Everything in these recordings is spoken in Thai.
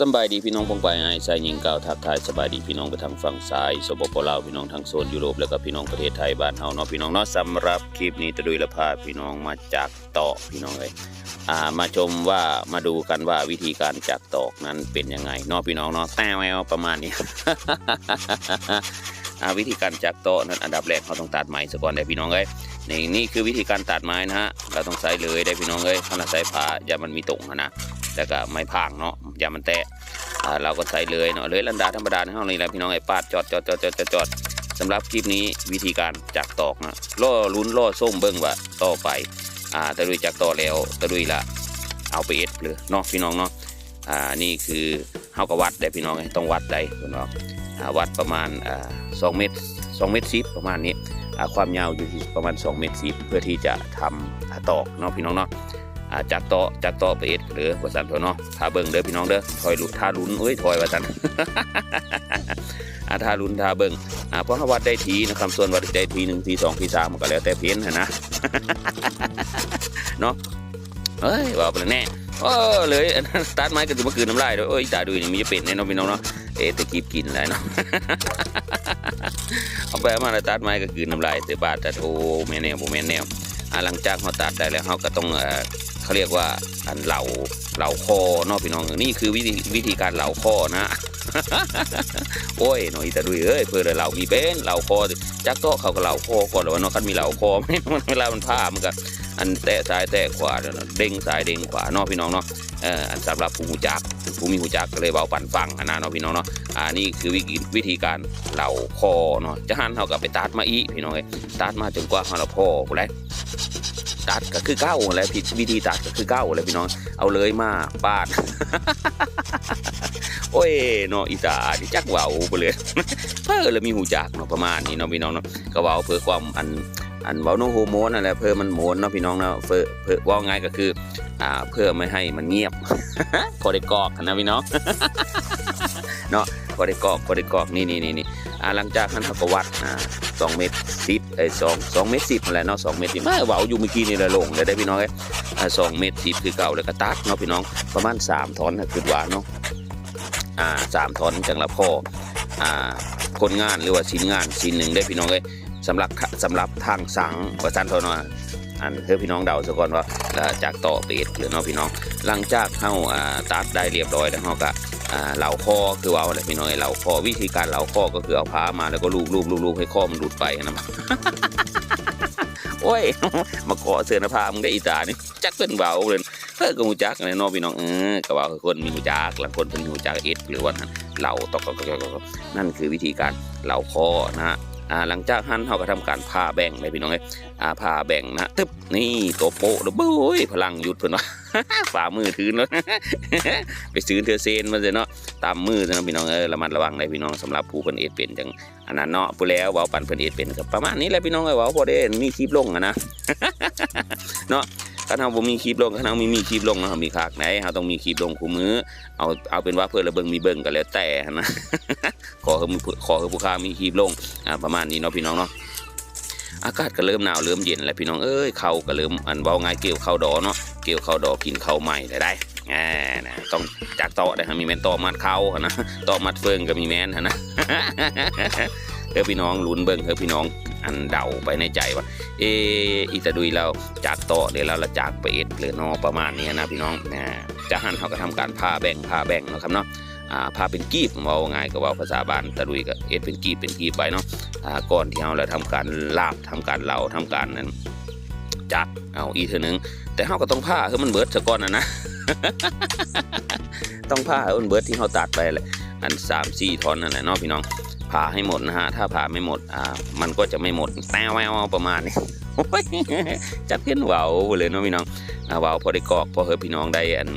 สบายดีพี่น้องพงไปไอ้ชายหญิงเก่าทักทายสบายดีพี่น้องไปทางฝั่งซ้ายสปปลาวพี่น้องทางโซนยุโรปแล้วก็พี่น้องประเทศไทยบ้านเฮาเนาะพี่น้องเนาะสำหรับคลิปนี้ตะดุยละพาพี่น้องมาจากตอกพี่น้องเลยอ่ามาชมว่ามาดูกันว่าวิธีการจากตอกนั้นเป็นยังไงเนาะพี่น้องเนาะแต้ววประมาณนี้ อ่าวิธีการจากโต๊ะนั้นอันดับแรกเขาต้องตัดไม้ซะก่อนได้พี่น้องเอ้ยนี่นี่คือวิธีการตัดไม้นะฮะเราต้องใส่เลยได้พี่น้องเอ้ยถ้าเราใส่ผ้าอย่ามันมีตรงอะนะ แล้วก็ไม้พางเนาะอย่ามันแตะเราก็ใส่เลยเนาะเลยลันดาธรรมดาในห้องนี้แหละพี่น้องไอ้ปาดจอดจอดจอดจอดจอดจอดสำหรับคลิปนี้วิธีการจากตอกนะล่อลุ้นล่อส้มเบิ้งว่าต่อไปอ่าตะลุยจากต่อแล้วตะลุยละเอาไปเอ็ดเลยเนาะพี่น้องเนาะอ่านี่คือเฮาก็วัดได้พี่น้องต้องวัดได้พี่น้องวัดประมาณอ่าสองเมตรสองเมตรสิบประมาณนี้ความยาวอยู่ที่ประมาณ2เมตรสิบเพื่อที่จะทำอ่าตอกเนาะพี่น้องเนาะ อาจากโต๊ะจากโต๊ะไปเอ็ดหรือว่าสันเถอะเนาะถ้าเบิ่งเด้อพี่น้องเด้อถอยลุท่าลุ้นเอ้ยถอยว่าสันอาท่าลุ้นท่าเบิ่งอ่าเพราะเขาวัดได้ทีนะครับส่วนวัดได้ทีหนึ่งทีสองทีสามมันก็แล้วแต่เพี้ยนนะนะเนาะเอ้ยว่าไปแล้วแน่โอ้เลยตัดไม้ก็จะมาคืนน้ำลายด้วยโอ้ยตาดูนี่มีจะเป็นแน่นอนพี่น้องเนาะเอะตะกีบกินแล้วเนาะเอาไปเอามาแล้วตัดไม้ก็คือน้ำลายเตะบาดแต่โอ้แม่แนวโมแม่นแนวอ่า หลังจากเขาตัดได้แล้วเขาก็ต้องเขาเรียกว่าอันเหล่าเหล่าคอนอกพี่น้องนี่คือวิธีวิธีการเหล่าคอนะโอ้ยหน่อยแต่ดุยเอ้ยเพื่อเหลามีเป็นเหล่าคอจักโตเขาก็เหล่าคอก่อนแล้วว่าเนาะคันมีเหล่าคอไม่มันเวลามันผ้ามันก็อันแตะซ้ายแตะขวาเด้งซ้ายเด้งขวานอกพี่น้องเนาะ เอ่ออันสำหรับผู้หูจักผู้มีหูจักก็เลยเบาปั่นฟังอันนั้นเนาะพี่น้องเนาะอ่านี่คือวิธีวิธีการเหล่าคอเนาะจะหันเท่ากับไปตัดมาอีพี่น้องเอ้ตัดมาจนกว่าเราพอกูแล้วตัดก็คือเก้าแล้วผิดวิธีตัดก็คือเก้าแล้วพี่น้องเอาเลยมาปาดโอ้ยเนาะอีตาดิจักเว้าไปเลยเพิ่อแล้วมีหูจักเนาะประมาณนี้เนาะพี่น้องเนาะก็เว้าเพื่อความอัน อันเว้าโนโฮโมนนั่นแหละเพื่อมันโมนเนาะพี่น้องเนาะเพื่อเพื่อว่าง่ายก็คือ อ่าเพื่อไม่ให้มันเงียบพอได้กอกนะพี่น้องพอได้กรอกพอได้กอกนี่นี่นี่นี่อ่าหลังจากนั้นเขาก็วัดอ่าสองเมตรสิบเอ้สองสองเมตรสิบนั่นแหละเนาะสองเมตรสิบมาเบาอยู่เมื่อกี้นี่แหละลงเลยได้พี่น้องเอ้อสองเมตรสิบคือเก่าแล้วก็ตัดเนาะพี่น้องประมาณสามท่อนคือหว่าเนาะอ่าสามท่อนจังละพ่ออ่าคนงานหรือว่าชิ้นงานชิ้นหนึ่งได้พี่น้องเอ้ย สำหรับสำหรับทางสังประจันทนว่าอันเพื่อพี่น้องเดาซะก่อนว่าจากต่อเป็ดหรือเนาะพี่น้อง หลังจากเข้าอ่าตัดได้เรียบร้อยแล้วเขาก็เหล่าคอคือว่าอะไรพี่น้อยเหล่าคอวิธีการเหล่าคอก็คือเอาผ้ามาแล้วก็ลูบลูบลูบลูบให้คอมันหลุดไปนะโอ้ยมาเกาะเสื้อน้าผามึงได้อีตานี่จักเป็นเบาเลยเออกูจักเลยเนาะพี่น้องเออก็ว่าคนมีหูจักหลังคนเป็นหูจักเอ็ดหรือว่าเหล่าตอกกตอกตอกนั่นคือวิธีการเหล่าคอนะฮะ อ่าหลังจากหันเขาก็ทำการผ่าแบ่งเลยพี่น้องเอ้ยอ่าผ่าแบ่งนะตึ๊บนี่ตัวโปะแล้วโอ้ยพลังหยุดเพิ่นว่าฝ่ามือถือแล้วไปซื้อเทอเซนมาเลยเนาะตามมือนะพี่น้องเออระมัดระวังเลยพี่น้องสำหรับผู้เพิ่นเอ็ดเป็นจังอันนั้นเนาะผู้แล้วเว้าปันเพิ่นเอ็ดเป็นก็ประมาณนี้แหละพี่น้องเอ้ยเว้าพอได้มีคลิปลงอะนะเนาะ ถ้าเราบ่มีคลิปลงถ้าเราไม่มีคลิปลงเนามีคากไหนเราต้องมีคลิปลงคู่มือเอาเอาเป็นว่าเพื่อระเบิงมีเบิ่งก็แล้วแต่นะขอให้มือขอให้ผู้ค้ามีคลิปลงอ่าประมาณนี้เนาะพี่น้องเนาะอากาศก็เริ่มหนาวเริ่มเย็นแล้วพี่น้องเอ้ยเขาก็เริ่มอันเว้าง่ายเกี่ยวเข้าดอเนาะเกี่ยวเข้าดอกินเข้าใหม่ได้ได้อ่านะต้องจากต่อได้ฮะมีแมนต่อมัดเขาหะนะต่อมัดเฟิงก็มีแมนฮะนะเออพี่น้องลุ้นเบิ่งเออพี่น้อง อันเดาไปในใจว่า เอออีตาดุยเราจากต่อเดี๋ยวเราละจากไปเอ็ดหรือนอประมาณนี้นะพี่น้องนะจะหันเขาก็ทำการพาแบ่งพาแบ่งนะครับเนาะอ่าพาเป็นกีบเว่าง่ายก็เว่าภาษาบ้านตาดุยก็เอ็ดเป็นกีบเป็นกีบไปเนาะอ่าก่อนที่เราเราทำการลาบทำการเหลาทำการนั้นจัดเอาอีเท่านึงแต่เขาก็ต้องผ้าคือมันเบิดซะก่อนนะนะต้องผ้าให้มันเบิดที่เขาตัดไปเลยอันสามสี่ท่อนนั่นแหละเนาะพี่น้อง ผ่าให้หมดนะฮะ ถ้าผ่าไม่หมด อ่า มันก็จะไม่หมด แต้วแววประมาณนี้จับเพี้ยนเบาเลยเนาะพี่น้องเบาพอได้กอกพอเฮอพี่น้องได้อัน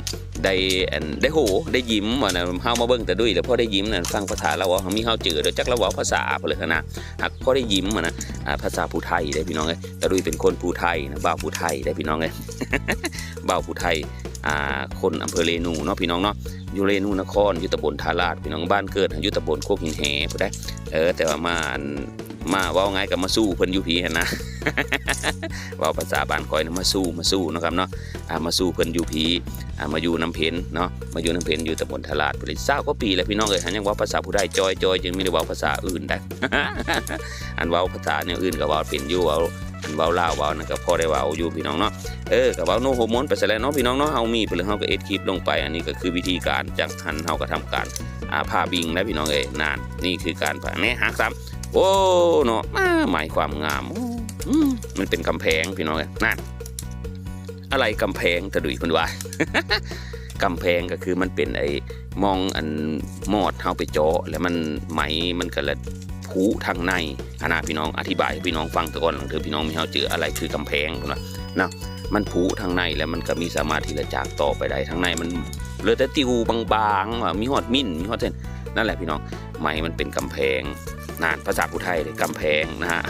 ได้อันได้โหได้ยิ้มว่านะเฮามาเบิ่งแต่ด้วยแต่พอได้ยิ้มน่ะฟังภาษาเราว่ามีเฮาเจอเดี๋ยวจักเราว้าภาษาเลยนะหากพอได้ยิ้มอะนะอ่าภาษาผู้ไทยได้พี่น้องเอ้ยแต่ด้วยเป็นคนผู้ไทยนะบ่าวผู้ไทยได้พี่น้องเอ้ยบ่าวผู้ไทย คนอำเภอเรนูเนาะพี่น้องเนาะอยู่เรนูนครอยู่ตำบลทาราชพี่น้องบ้านเกิดอยู่ตำบลโคกหินแหผู้ได้เออแต่ว่ามามาว้าไงกับมาสู้เพิ่นอยู่พีนะว้าภาษาบ้านคอยนะมาสู้มาสู้นะครับเนาะอ่ามาสู้เพิ่นอยู่พีอ่ามาอยู่น้ำเพนเนาะมาอยู่น้ำเพนอยู่ตำบลทลาดผลิตเศร้าก็ปีแล้วพี่น้องเอ้ยหันยังว้าภาษาผู้ใดจอยจอยจึงไม่ได้ว้าภาษาอื่นได้อันว้าภาษาแนวอื่นก็เว้าเป็นอยู่ว้า เว้าล่าวเว้านั่นก็พอได้เว้าอยู่พี่น้องเนาะเออก็เว้าโนโฮมอนไปซะแล้วเนาะพี่น้องเนาะเฮามีเพิ่นเฮาก็เอ็ดคลิปลงไป อันนี้ก็คือวิธีการจากหันเฮาก็ทำการอ่าผ่าบิงนะพี่น้องเอ้นานนี่คือการผ่าแน่ฮักซ้ำโอ้เนาะมาหมายความงามมันเป็นกำแพงพี่น้องเอ้ยนั่นอะไรกำแพงตะดุยเพิ่นว่ากำแพงก็คือมันเป็นไอ้มองอันมอดเฮาไปเจาะแล้วมันไหมมันก็ละ ผูทางในอานาพี่น้องอธิบายให้พี่น้องฟังตะก่อนหลังเธอพี่น้องมีเฮาเจออะไรคือกำแพงนว่านะมันผูทางในแล้วมันก็มีสามารถที่จะจากต่อไปได้ทางในมันเหลือแต่ติวบางๆมีฮอดมิ้นมีฮอดเส้นนั่นแหละพี่น้องไหมมันเป็นกำแพงนานภาษาผู้ไทยเลยกำแพงนะฮะ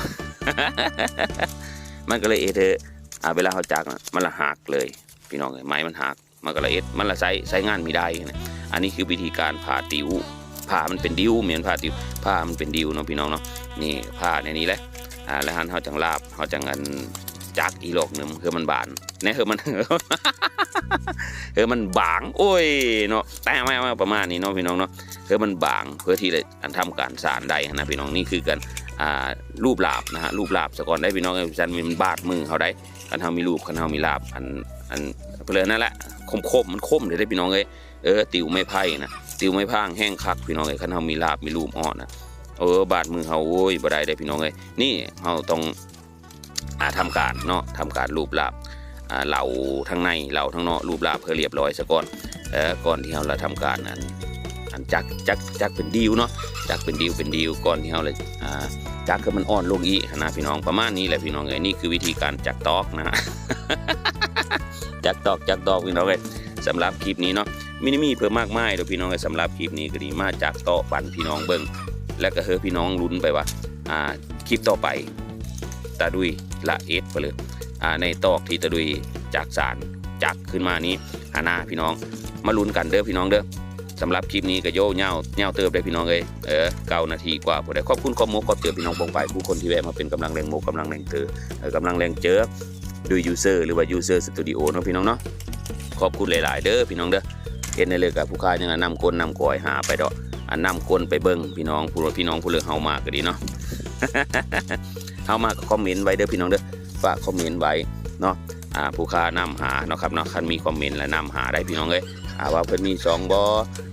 มันก็เลยเอเธอเวลาเขาจักมันละหักเลยพี่น้องเอ้ยไม้มันหักมันก็เลยเอ็ดมันละใช้ใช้งานไม่ได้ อันนี้คือวิธีการผ่าติว ผ่ามันเป็นดิวเหมือนผ่าติวผ่ามันเป็นดิวเนาะพี่น้องเนาะนี่ผ่าในนี้แหละอ่าแล้วหันเขาจังลาบเขาจังอันจักอีโลกหนึ่งคือมันบานเนี่ยคือมันเออมันบาง โอ้ยเนาะแต่ไม่ไม่ประมาณนี้เนาะพี่น้องเนาะคือมันบางเพื่อที่จะอันทำการสารได้นะพี่น้องนี่คือกันอ่ารูปลาบนะฮะรูปลาบสะก่อนได้พี่น้องไอ้จันมันบาดมือเขาได้คันเฮามีรูปคันเฮามีลาบอันอันเพลินนั่นแหละคมคมมันคมเลยได้พี่น้องเอ้ยเออติวไม่ไพ่นะ ติวไม่พางแห้งคักพี่น้องเอ้ยคันเฮามีลาบมีรูปอ่อนนะเออบาดมือเฮาโอ้ยบ่ได้ได้พี่น้องเอ้ยนี่เฮาต้องอาทำการเนาะทำการรูปลาบเหล่าทั้งในเหล่าทั้งนอกรูปลาบเพื่อเรียบร้อยซะก่อนเออก่อนที่เฮาจะทำการนั้นอันจักจักจักเป็นดิวเนาะจักเป็นดิวเป็นดิวก่อนที่เราเลยอ่าจักคือมันอ่อนลงอีกนะพี่น้องประมาณนี้แหละพี่น้องเอ้ยนี่คือวิธีการจักตอกนะฮะจักตอกจักตอกพี่น้องเอ้ย สำหรับคลิปนี้เนาะมินิมีเพิ่มมากมายเดี๋ยวพี่น้องเอ้ยสำหรับคลิปนี้ก็ดีมาจากต่อปันพี่น้องเบิ้งและก็เฮอพี่น้องลุ้นไปว่าอ่าคลิปต่อไปตาดุยละเอสไปเลยอ่าในตอกที่ตาดุยจากสารจักขึ้นมานี้หาหน้าพี่น้องมาลุ้นกันเด้อพี่น้องเด้อสำหรับคลิปนี้ก็โย่เง่าเง่าเติบได้พี่น้องเอ้ยเออเก้านาทีกว่าพอได้ขอบคุณข้อมูลขอบเตือนพี่น้องปองไปผู้คนที่แวะมาเป็นกำลังแรงโมกำลังแรงเตอเออกำลังแรงเจอดูยูเซอร์หรือว่ายูเซอร์สตูดิโอเนาะพี่น้องเนาะ ขอบคุณหลาย ๆ เด้อพี่น้องเด้อเห็นในเลยกับผู้ค้ายังนำคนนำกอยหาไปดอกอันนำคนไปเบิ้งพี่น้องผู้พี่น้องผู้เลือกเฮามาก็ดีเนาะเฮามาก็คอมเมนต์ไว้เด้อพี่น้องเด้อฝากคอมเมนต์ไว้เนาะอ่าผู้ค้านำหาเนาะครับเนาะคันมีคอมเมนต์และนำหาได้พี่น้องเอ้ยอ่าว่าเพิ่นมีสองบอ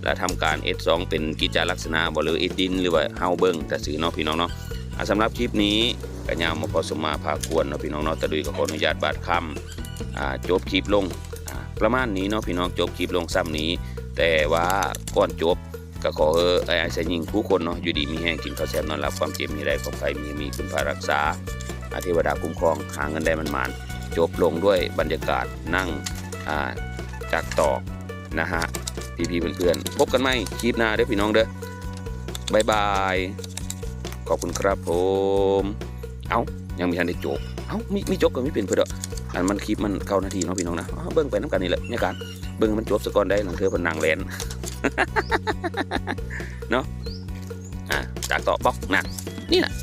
และทำการ S2 เป็นกิจลักษณะบ่หรือ S ดินหรือว่าเฮาเบิ่งแต่สื่อเนาะพี่น้องเนาะอ่าสำหรับคลิปนี้ก็ยามาพอสมมาพาควรเนาะพี่น้องเนาะตะดุยก็ขออนุญาตบาดคำอ่าจบคลิปลง ประมาณนี้เนาะพี่น้องจบคลิปลงซ้ำนี้ แต่ว่าก่อนจบก็ขอเออไอ้ไอ้ใส่ยิงผู้คนเนาะอยู่ดีมีแห้งกินข้าวแซ่บนอนหลับความเจ็บมีไรความไฟมีมีคุณพารักษาอาเทวดาคุ้มครองหาเงินได้มันมานๆจบลงด้วยบรรยากาศนั่งอ่าจากตอกนะฮะพี่พี่ๆเพื่อนๆพบกันไหมคลิปหน้าเด้อพี่น้องเด้อบายบายขอบคุณครับผม เอ้ายังมีทันได้จบ เอ้ามีมีจบก็ไม่เป็นเพื่อนเด้ อันมันคลิปมันเก้านาทีเนาะพี่น้องนะเบิ้งไปน้ำกันนี่แหละเนี่ยการเบิ้งมันจบสะก่อนได้หลังเธอพนนางแลนเนาะอะจากต่อบล็อกนะนี่แหละ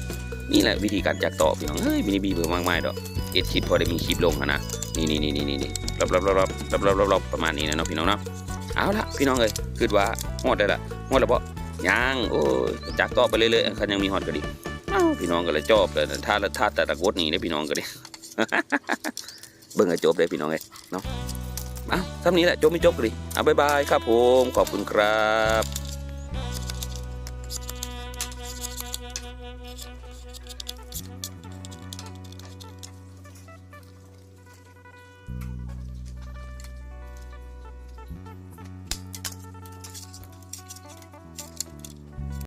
นี่แหละวิธีการจากต่อพี่น้องเฮ้ยมินิบีเบอร์มากมายดอกเอ็ดคิดพอได้มีคลิปลงนะนี่นี่นี่นี่นี่รอบรอบรอบรอบรอบรอบรอบประมาณนี้นะเนาะพี่น้องเนาะเอาละพี่น้องเอ้ยคิดว่าหมดได้ละหอดแล้วเพาะยังโอ้จากต่อไปเรื่อยๆคันยังมีหอดก็ดีพี่น้องก็เลยจบเลยถ้าถ้าแต่ตะกดนี่ได้พี่น้องก็ดี เบิ่งให้จบเลยพี่น้องเอ้เนาะอะทำนี้แหละจบไม่จบก็ดีอะบ๊ายบายครับผมขอบคุณครับ